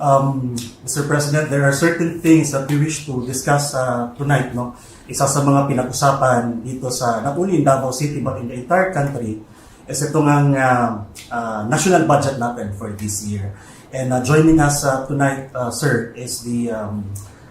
Um, Mr. President, there are certain things that we wish to discuss uh, tonight. No? Isa sa mga pinag-usapan dito sa, not in Davao City, but in the entire country, is itong ang uh, uh, national budget natin for this year. And uh, joining us uh, tonight, uh, sir, is the um,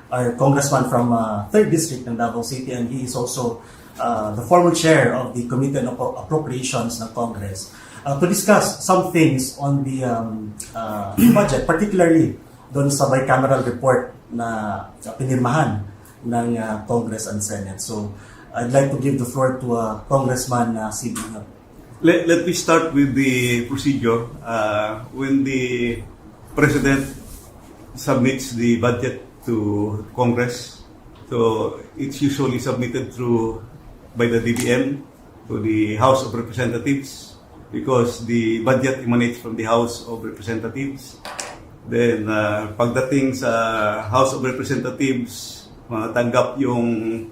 our congressman from uh, 3rd District ng Davao City, and he is also uh, the former chair of the Committee on Appro- Appropriations ng Congress uh, to discuss some things on the um, uh, budget, particularly doon sa bicameral report na uh, pinirmahan ng uh, Congress and Senate. So, I'd like to give the floor to uh, Congressman uh, C.B. Let, let me start with the procedure. Uh, when the President submits the budget to Congress, so it's usually submitted through by the DBM to the House of Representatives because the budget emanates from the House of Representatives. Then, uh, pagdating sa House of Representatives, matanggap yung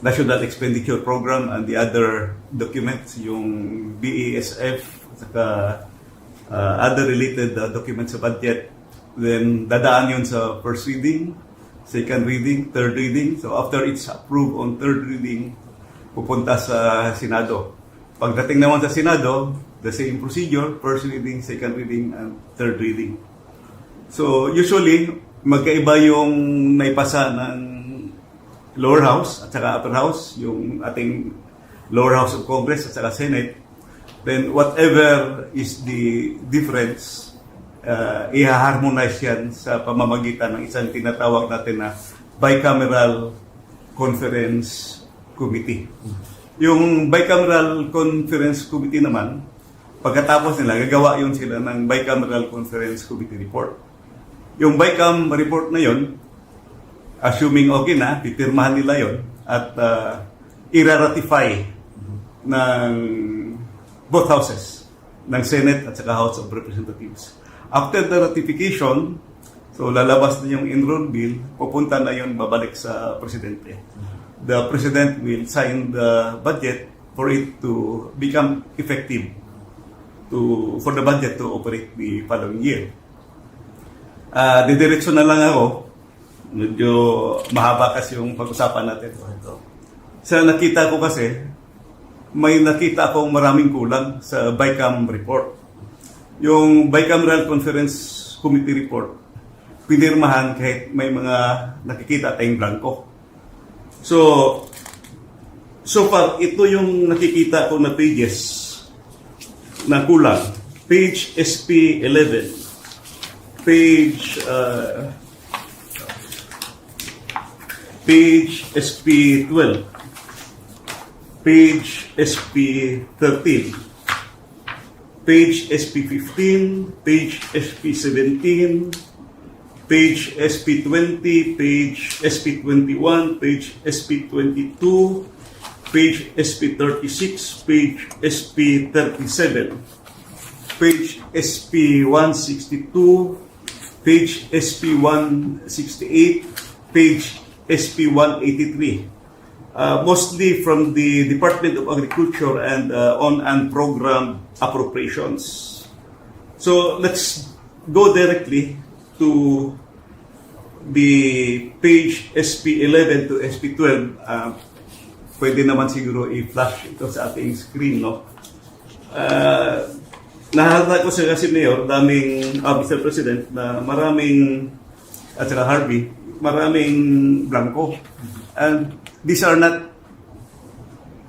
National Expenditure Program and the other documents, yung BASF, saka uh, other related uh, documents sa budget. Then dadaan yun sa first reading, second reading, third reading. So after it's approved on third reading, pupunta sa Senado. Pagdating naman sa Senado, the same procedure, first reading, second reading, and third reading. So usually, magkaiba yung naipasa ng lower house at saka upper house, yung ating lower house of Congress at saka Senate, then whatever is the difference, uh, i-harmonize yan sa pamamagitan ng isang tinatawag natin na bicameral conference committee. Yung bicameral conference committee naman, pagkatapos nila, gagawa yun sila ng bicameral conference committee report. Yung BICAM report na yon, assuming okay na, pipirmahan nila yon at uh, ira-ratify ng both houses, ng Senate at saka House of Representatives. After the ratification, so lalabas na yung enroll bill, pupunta na yun babalik sa Presidente. The President will sign the budget for it to become effective to for the budget to operate the following year. Ah, didiretso na lang ako. Medyo mahaba kasi yung pag-usapan natin. Sa nakita ko kasi, may nakita akong maraming kulang sa BICAM report. Yung Bicameral Conference Committee report, pinirmahan kahit may mga nakikita tayong blanco. So, so far, ito yung nakikita ko na pages na kulang. Page SP 11 page uh, page SP 12 page SP 13 page SP 15 page SP 17 page SP 20 page SP 21 page SP 22 page SP 36 page SP 37 page SP 162, page SP 168, page SP 183. Uh, mostly from the Department of Agriculture and uh, on and program appropriations. So let's go directly to the page SP 11 to SP 12. Uh, pwede naman siguro i-flash ito sa ating screen, no? Uh, Nahalata ko sa kasi Mayor, daming, uh, Mr. President, na maraming, at saka Harvey, maraming blanco. And these are not,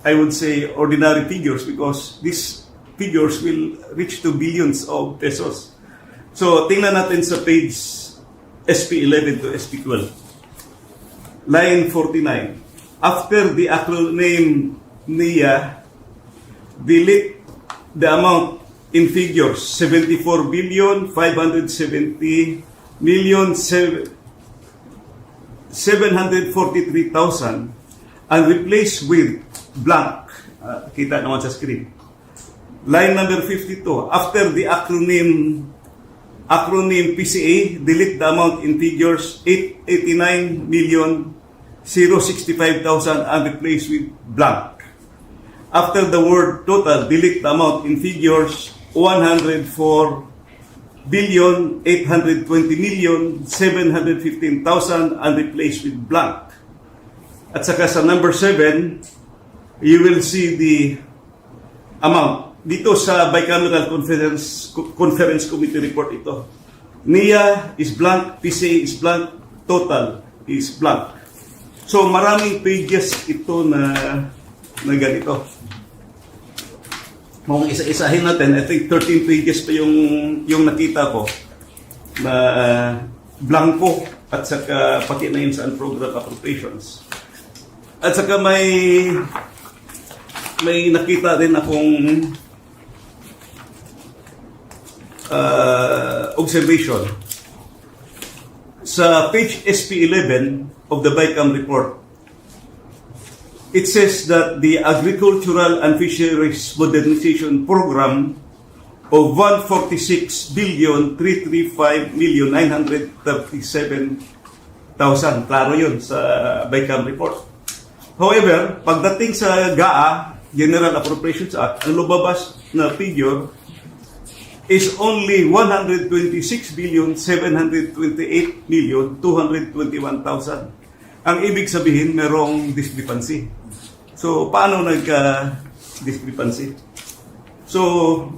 I would say, ordinary figures because these figures will reach to billions of pesos. So, tingnan natin sa page SP11 to SP12. Line 49. After the acronym NIA, delete the amount in figures 74 billion 570 million sev- 743,000 and replace with blank. Uh, kita naman sa screen. Line number 52. After the acronym acronym PCA, delete the amount in figures 889 million 065,000 and replace with blank. After the word total, delete the amount in figures 104 billion 820 million 715,000 and replaced with blank. At saka sa number 7, you will see the amount. Dito sa Bicameral Conference Conference Committee report ito. NIA is blank, PCA is blank, total is blank. So maraming pages ito na na ganito. Kung isa-isahin natin, I think 13 pages pa yung yung nakita ko na blanco at saka pati na yun sa unprogrammed appropriations. At saka may may nakita din akong uh, observation sa page SP11 of the BICAM report. It says that the Agricultural and Fisheries Modernization Program of 146 billion 335 million 937,000. Klaro yun sa BICAM report. However, pagdating sa GAA, General Appropriations Act, ang lumabas na figure is only 126 billion 728 million 221,000. Ang ibig sabihin, merong discrepancy. So, paano nagka-discrepancy? So,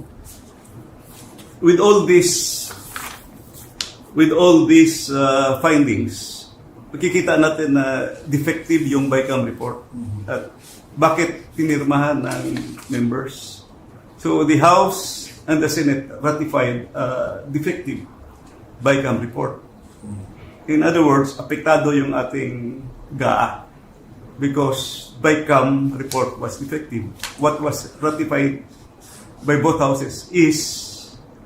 with all this with all these uh, findings, makikita natin na defective yung BICAM report. At bakit pinirmahan ng members? So the House and the Senate ratified uh, defective BICAM report. In other words, apektado yung ating GAA because BICAM report was defective. What was ratified by both houses is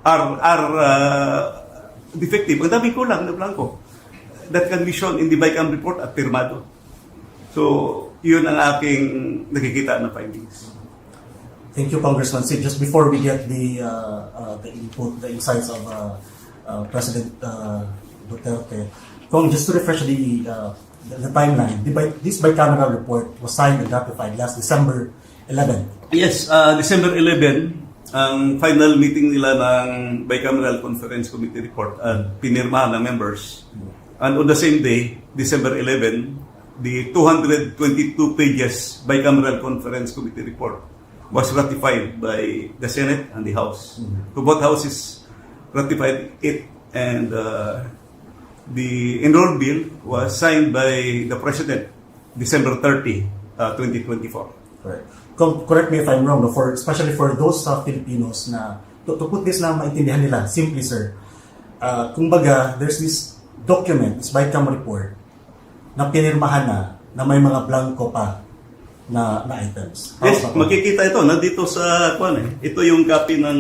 are are uh, defective. Ang dami kulang na blanco that can be shown in the BICAM report at pirmado. So, yun ang aking nakikita na findings. Thank you, Congressman Sid. Just before we get the uh, uh, the input, the insights of uh, uh, President uh, Duterte, Kung just to refresh the, uh, the, the timeline, the, this bicameral report was signed and ratified last December 11. Yes, uh, December 11, ang final meeting nila ng Bicameral Conference Committee report at pinirmahan ng members. And on the same day, December 11, the 222 pages Bicameral Conference Committee report was ratified by the Senate and the House. So both houses ratified it and uh, the enrolled bill was signed by the President December 30, uh, 2024. Correct. Correct me if I'm wrong, no, for, especially for those uh, Filipinos na, to, to put this na maintindihan nila, simply sir, uh, kumbaga, there's this document, this BICAM report, na pinirmahan na, na may mga blanco pa na, na items. Yes, Tama ba? makikita ito na dito sa kuan eh. Ito yung copy ng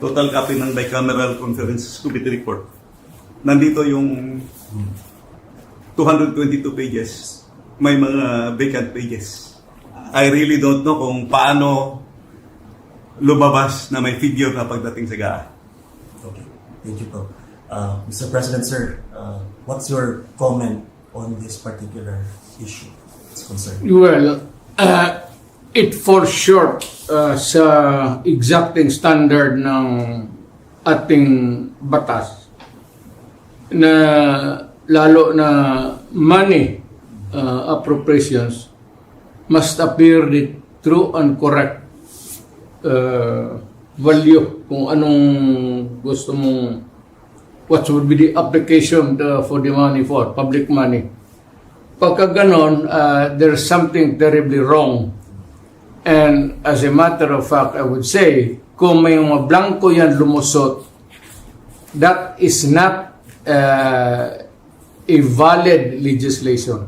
total copy ng bicameral conference committee report. Nandito yung 222 pages. May mga vacant pages. I really don't know kung paano lumabas na may figure na pagdating sa GAA. Okay. Thank you po. Uh, Mr. President, sir, uh, what's your comment on this particular issue? Concerned. Well, uh, it falls short uh, sa exacting standard ng ating batas na lalo na money uh, appropriations must appear the true and correct uh, value kung anong gusto mong what would be the application uh, for the money for public money pagka ganon, uh, there's something terribly wrong. And as a matter of fact, I would say, kung may mga blanco yan lumusot, that is not uh, a valid legislation.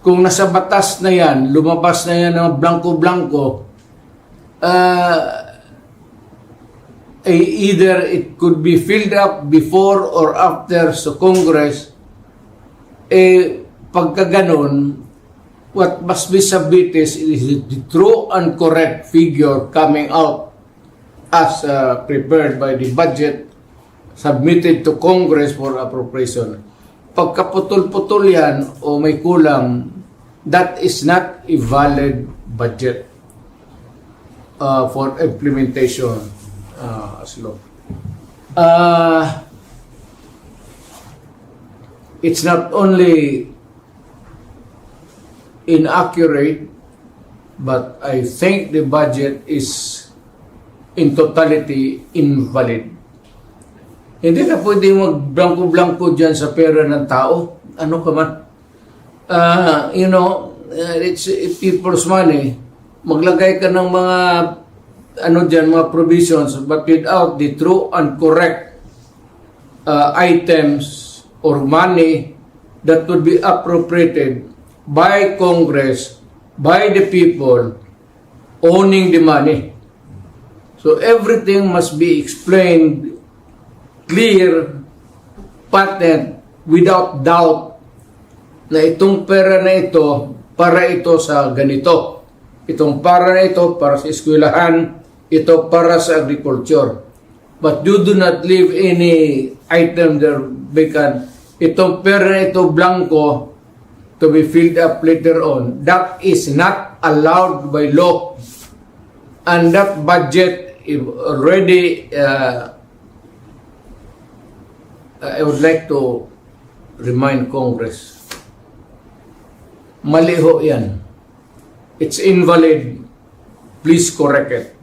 Kung nasa batas na yan, lumabas na yan ng blanco-blanco, uh, eh, either it could be filled up before or after sa Congress, eh, pagka ganun, what must be submitted is the true and correct figure coming out as uh, prepared by the budget submitted to Congress for appropriation. Pagkaputol-putol yan o may kulang, that is not a valid budget uh, for implementation uh, as law. Uh, it's not only inaccurate, but I think the budget is in totality invalid. Hindi na pwede mag-blanco-blanco dyan sa pera ng tao. Ano ka man. Ah, you know, uh, it's it's people's money. Maglagay ka ng mga ano dyan, mga provisions, but without the true and correct uh, items or money that would be appropriated by Congress, by the people owning the money. So everything must be explained clear, patent, without doubt na itong pera na ito para ito sa ganito. Itong para na ito para sa eskwelahan, ito para sa agriculture. But you do not leave any item there vacant. Itong ito blanco to be filled up later on. That is not allowed by law. And that budget already uh, I would like to remind Congress, mali ho yan. It's invalid. Please correct it.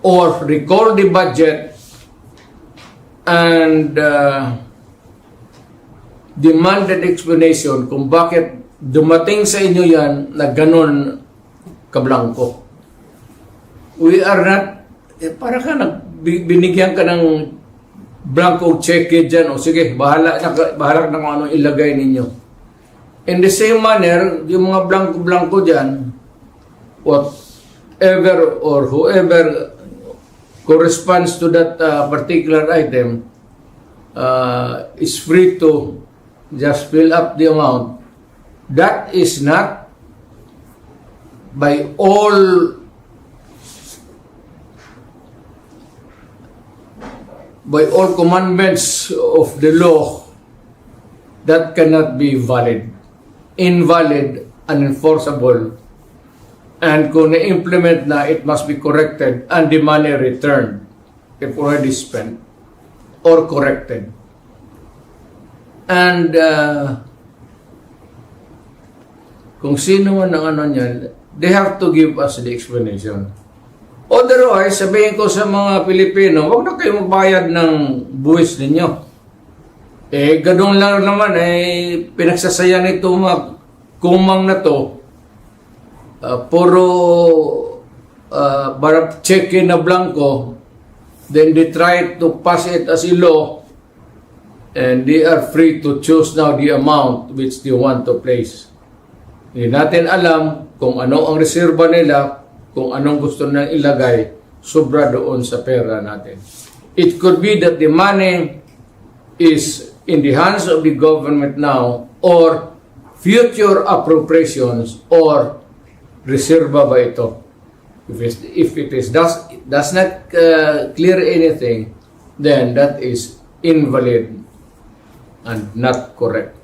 Or recall the budget and uh, demand an explanation kung bakit dumating sa inyo yan na ganon kablangko. We are not, eh, para ka nag, bi- binigyan ka ng blanco check dyan, o sige, bahala na, bahala na kung ano ilagay ninyo. In the same manner, yung mga blanco-blanco dyan, whatever or whoever corresponds to that uh, particular item uh, is free to just fill up the amount. That is not by all by all commandments of the law that cannot be valid, invalid, unenforceable, and kung na-implement na, it must be corrected and the money returned if already spent or corrected. And uh, kung sino man ang ano niyan, they have to give us the explanation. Otherwise, sabihin ko sa mga Pilipino, huwag na kayo magbayad ng buwis ninyo. Eh, ganun lang naman, eh, pinagsasaya nito mga kumang na to, uh, puro uh, barap check na blanco, then they try to pass it as a law, and they are free to choose now the amount which they want to place. Hindi natin alam kung ano ang reserba nila, kung anong gusto na ilagay, sobra doon sa pera natin. It could be that the money is in the hands of the government now or future appropriations or reserva ba ito. If, it's, if it is does, does not uh, clear anything, then that is invalid and not correct.